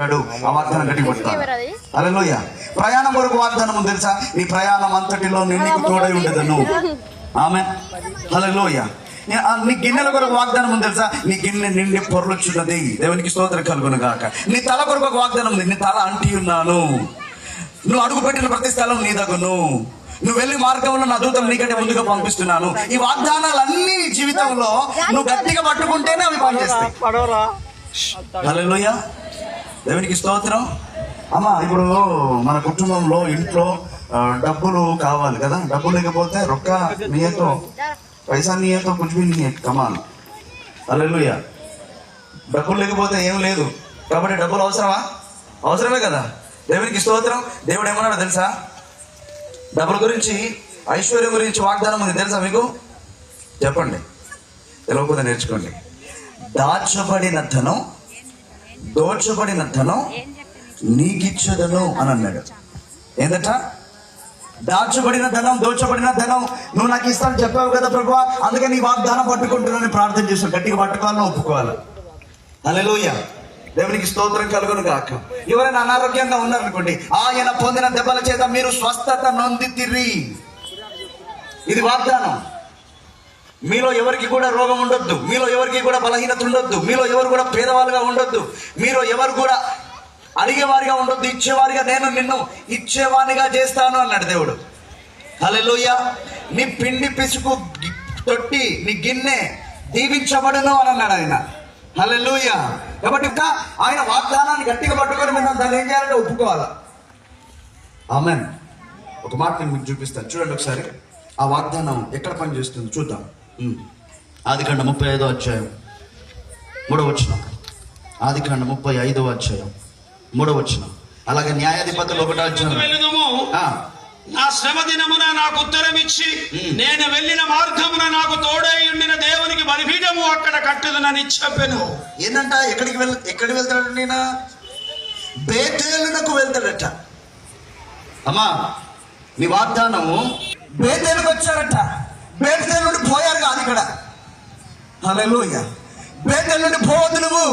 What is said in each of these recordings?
ఆ వాగ్దానం గట్టి అలలోయ ప్రయాణం కొరకు వాగ్దానం ఉంది తెలుసా? నీ ప్రయాణం అంతటిలో నేను తోడై ఉండేదను. ఆమె అలలోయ నీ గిన్నెల కొరకు వాగ్దానం ఉంది తెలుసా? నీ గిన్నె నిండి పొరలుచున్నది దేవునికి స్తోత్రం కలుగును గాక నీ తల కొరకు ఒక వాగ్దానం ఉంది. నీ తల అంటి ఉన్నాను. నువ్వు అడుగు పెట్టిన ప్రతి స్థలం నీ దగ్గను. నువ్వు వెళ్ళి మార్గంలో నా దూతలు నీకంటే ముందుగా పంపిస్తున్నాను. ఈ వాగ్దానాలన్నీ నీ జీవితంలో నువ్వు గట్టిగా పట్టుకుంటేనే అవి పనిచేస్తాయి. దేవునికి స్తోత్రం. అమ్మ ఇప్పుడు మన కుటుంబంలో ఇంట్లో డబ్బులు కావాలి కదా? డబ్బులు లేకపోతే రొక్క నీయతో పైసా నియతో కొంచెం నీ కమాన్ హల్లెలూయా డబ్బులు లేకపోతే ఏం లేదు. కాబట్టి డబ్బులు అవసరమా? అవసరమే కదా? దేవునికి స్తోత్రం. దేవుడు ఏమన్నాడు తెలుసా? డబ్బుల గురించి ఐశ్వర్యం గురించి వాగ్దానం ఉంది. తెలుసా మీకు? చెప్పండి. తెలియకపోతే నేర్చుకోండి. దాచబడిన ధనం దోచబడిన ధనం నీకిచ్చేదను అని అన్నాడు. ఏందట? దాచబడిన ధనం దోచబడిన ధనం. నువ్వు నాకు ఇస్తాను చెప్పావు కదా ప్రభు అందుకే నీ వాగ్దానం పట్టుకుంటున్నానని ప్రార్థన చేస్తాను గట్టిగా పట్టుకోవాలని ఒప్పుకోవాలి. అలెలోయ దేవునికి స్తోత్రం కలుగును కాక ఎవరైనా అనారోగ్యంగా ఉన్నారనుకోండి ఆయన పొందిన దెబ్బల చేత మీరు స్వస్థత నొందితిరి. ఇది వాగ్దానం. మీలో ఎవరికి కూడా రోగం ఉండొద్దు. మీలో ఎవరికి కూడా బలహీనత ఉండొద్దు. మీలో ఎవరు కూడా పేదవాళ్ళుగా ఉండొద్దు. మీలో ఎవరు కూడా అడిగేవారిగా ఉండొద్దు. ఇచ్చేవారిగా నేను నిన్ను ఇచ్చేవానిగా చేస్తాను అన్నాడు దేవుడు. హలోయ నీ పిండి పిసుకు తొట్టి నీ గిన్నె దీవించబడును అని అన్నాడు ఆయన. హలోయ కాబట్టి ఇంకా ఆయన వాగ్దానాన్ని గట్టిగా పట్టుకొని మనం దాన్ని ఏం చేయాలంటే ఒప్పుకోవాలి? ఆమెన్. ఒక మాట నేను మీకు చూపిస్తాను. చూడండి ఒకసారి. ఆ వాగ్దానం ఎక్కడ పనిచేస్తుంది చూద్దాం. ఉమ్. ఆదికాండ ముప్పై ఐదో అధ్యాయం. మూడవ వచ్చిన ఆదికాండ ముప్పై ఐదవ అధ్యాయం. మూడవ వచ్చిన అలాగే న్యాయాధిపతులు ఒకటో అధ్యాయం. నా శ్రమ దినమున నాకు ఉత్తరం ఇచ్చి. నేను వెళ్ళిన మార్గమున నాకు తోడై ఉండిన దేవునికి బలిపీఠము అక్కడ కట్టుదనని చెప్పెను. ఏంటంట ఎక్కడికి వెళ్ ఎక్కడికి వెళ్తాడు నేను? బేతేలునకు వెళ్తాడట. అమ్మా నీ వాగ్దానము బేతేలుకు వచ్చాడట. పోయారు కాదు ఇక్కడ. హల్లెలూయ. బేతేలు నుండి పోవద్దు నువ్వు.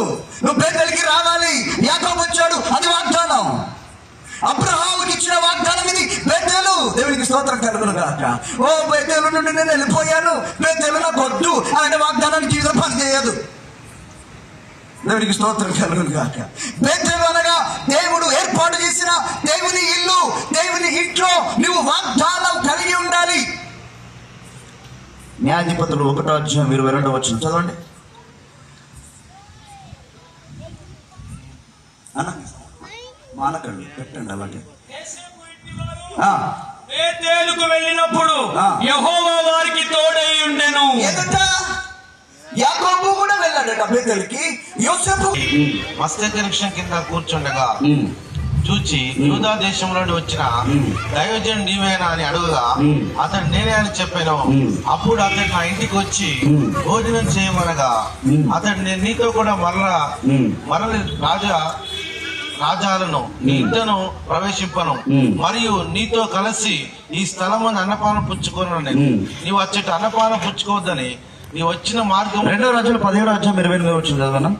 నువ్వు బేతేలుకి రావాలి. యాకోబు వచ్చాడు. అది వాగ్దానం. అబ్రహాముకి ఇచ్చిన వాగ్దానం ఇది. బేతేలు. దేవునికి స్తోత్రం కలుగును కాక ఓ బేతేలు నుండి నేను వెళ్ళిపోయాను. బేతేలు నాకు వద్దు. అలాంటి వాగ్దానానికి జీవితం పని చేయదు. దేవునికి స్తోత్రం కలుగును కాక బేతేలు అనగా దేవుడు న్యాయాధిపతులు ఒకటో అధ్యాయం ఇరవై రెండో వచ్చిన చదవండి. మానకండి పెట్టండి అలాగే. ఆ, బేతేలుకు వెళ్ళినప్పుడు ఆ. యెహోవా వారికి తోడై ఉండెను. ఎదుట? యాకోబు కూడా వెళ్ళాడట బేతేలుకి యోసేపు. మత్స్య వృక్షం కింద కూర్చుండగా చూచి యూదా దేశంలో నుండి వచ్చిన. దైవజన్ నీవేనా అని అడుగుగా. అతడు నేనే అని చెప్పాను. అప్పుడు అతడు నా ఇంటికి వచ్చి. భోజనం చేయమనగా. అతడు నేను నీతో కూడా మరలా. మరలి రాజా రాజాలను నీ ఇంటను ప్రవేశింపను. మరియు నీతో కలిసి ఈ స్థలము అన్నపానం పుచ్చుకోను. నీవు వచ్చేట అన్నపానం పుచ్చుకోవద్దని నీ వచ్చిన మార్గం రెండో రాజులు పదిహేడు అధ్యాయం ఇరవై ఎనిమిది వచ్చింది చదవనా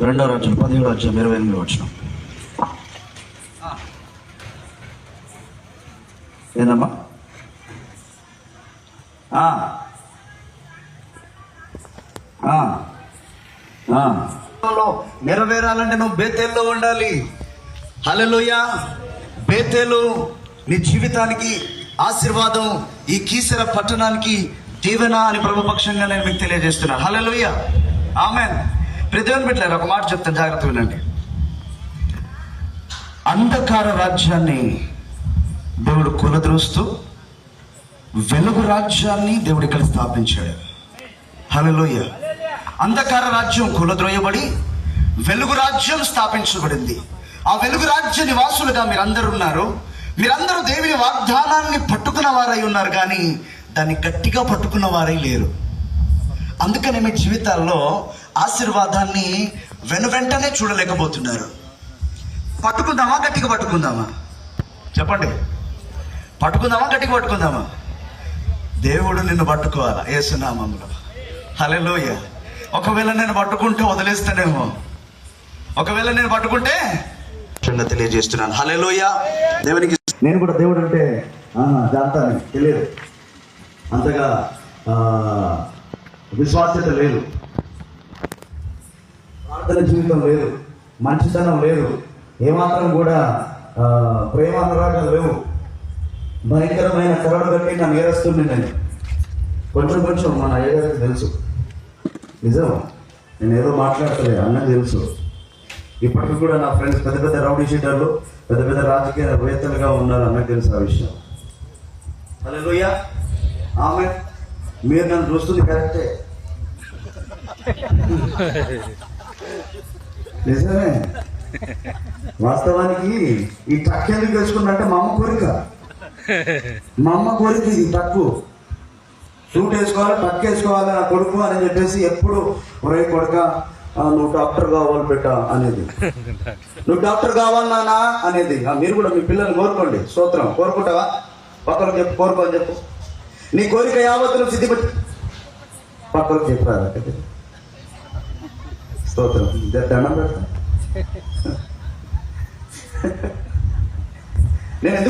రెండో రాజులు పదిహేడు అధ్యాయం ఇరవై ఎనిమిది వచ్చిన ఏందమ్మా? నెరవేరాలంటే నువ్వు బేతేల్లో ఉండాలి. హలలోయ బేతేలు నీ జీవితానికి ఆశీర్వాదం ఈ కీసర పట్టణానికి దీవెన అని ప్రభుపక్షంగా నేను మీకు తెలియజేస్తున్నాను. హలలోయ ఆమె ప్రతిని పెట్టలేరు. ఒక మాట చెప్తాను జాగ్రత్త వినండి. అంధకార రాజ్యాన్ని దేవుడు కులద్రోస్తూ వెలుగు రాజ్యాన్ని దేవుడు ఇక్కడ స్థాపించాడు. హలలోయ అంధకార రాజ్యం కులద్రోయబడి వెలుగు రాజ్యం స్థాపించబడింది. ఆ వెలుగు రాజ్య నివాసులుగా మీరందరూ ఉన్నారు. మీరందరూ దేవుని వాగ్దానాన్ని పట్టుకున్న వారై ఉన్నారు కానీ దాన్ని గట్టిగా పట్టుకున్న వారై లేరు. అందుకనే మీ జీవితాల్లో ఆశీర్వాదాన్ని వెను వెంటనే చూడలేకపోతున్నారు. పట్టుకుందామా? గట్టిగా పట్టుకుందామా? చెప్పండి. పట్టుకుందామా? గట్టిగా పట్టుకుందామా? దేవుడు నిన్ను పట్టుకోవాలా? ఏసునామంలో. హల్లెలూయ. ఒకవేళ నేను పట్టుకుంటే వదిలేస్తానేమో. ఒకవేళ నేను పట్టుకుంటే తెలియజేస్తున్నాను. హలోయ దేవునికి నేను కూడా దేవుడు అంటే జాతాను తెలియదు. అంతగా విశ్వాస్యత లేదు. ప్రార్థన జీవితం లేదు. మంచితనం లేదు. ఏమాత్రం కూడా ప్రేమ అనురాగాలు లేవు. భయంకరమైన కొరడు కట్టి నా నేరస్తుంది నేను. కొంచెం కొంచెం మన అయ్యగారికి తెలుసు. నిజం నేను ఏదో మాట్లాడతలే అన్నది తెలుసు. ఇప్పటికి కూడా నా ఫ్రెండ్స్ పెద్ద పెద్ద రౌడీ షీటర్లు పెద్ద పెద్ద రాజకీయ వేత్తలుగా ఉన్నారు అన్నకు తెలుసు ఆ విషయం. హలో ఆమె మీరు నన్ను చూస్తుంది కరెక్టే. నిజమే. వాస్తవానికి ఈ టక్ ఎందుకు తెలుసుకున్నంటే మా అమ్మ కోరిక. మా అమ్మ కోరిక ఇది తక్కువ సూట్ వేసుకోవాలి టక్ వేసుకోవాలి నా కొడుకు అని చెప్పేసి ఎప్పుడు ఒరే కొడుక నువ్వు డాక్టర్ కావాలి పెట్ట అనేది. నువ్వు డాక్టర్ కావాలి నానా అనేది. మీరు కూడా మీ పిల్లల్ని కోరుకోండి. స్తోత్రం. కోరుకుంటావా? పక్కన చెప్పు కోరుకోని చెప్పు. నీ కోరిక యావత్తులు సిద్ధిపెట్టి పక్కన చెప్పారా స్తోత్రం. దండం పెడతా. నేను ఎందుకు